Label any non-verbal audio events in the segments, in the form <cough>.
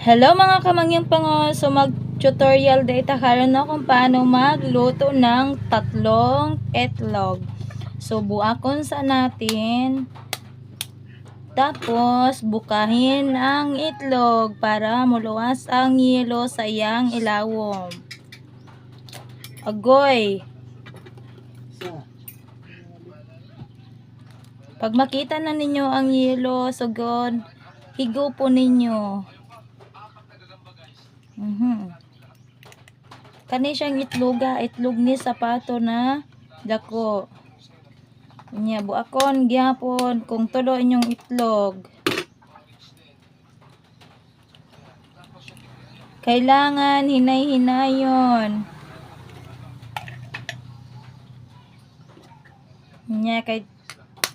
Hello mga kamangyang pango, so mag-tutorial data karon na kung paano magluto ng tatlong etlog. So buakon sa natin. Tapos bukahin ang itlog para muluwas ang yelo sa iyang ilawom. Agoy. Pag makita na ninyo ang yelo, sugod, higo po ninyo. Mhm. Kani siyang itloga, itlog ni sapato na dako. Nya buakon gyapon kung tulo inyong itlog. Kailangan hinay-hinayon. Nya kay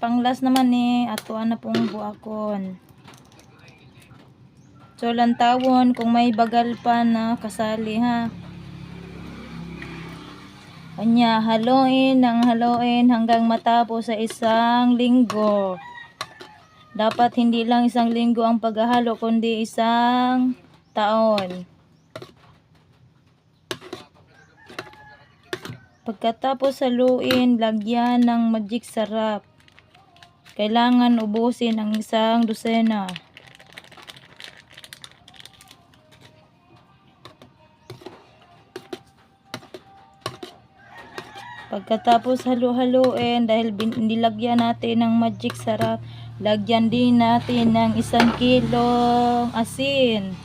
panglas naman eh atuan na pong buakon. So, lantawon kung may bagal pa na kasali ha. Kanya, haluin ng haluin hanggang matapos sa isang linggo. Dapat hindi lang isang linggo ang paghahalo, kundi isang taon. Pagkatapos haluin, lagyan ng magic sarap. Kailangan ubusin ang isang dosena. Pagkatapos halo-haloin, dahil nilagyan natin ng magic sarap, lagyan din natin ng isang kilong asin.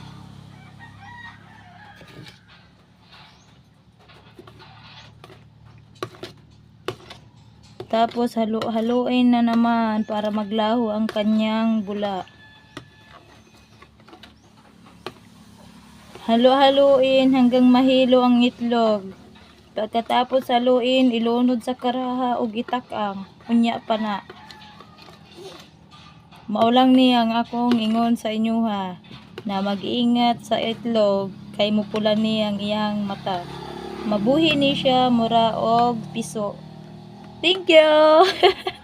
Tapos halo-haloin na naman para maglaho ang kanyang bula. Halo-haloin hanggang mahilo ang itlog. Pagkatapos haluin, ilunod sa karaha o gitakang. Unya pa na. Maulang ni ang akong ingon sa inyo ha, na mag-iingat sa itlog kay mupula ni ang iyang mata. Mabuhi ni siya mura og piso. Thank you! <laughs>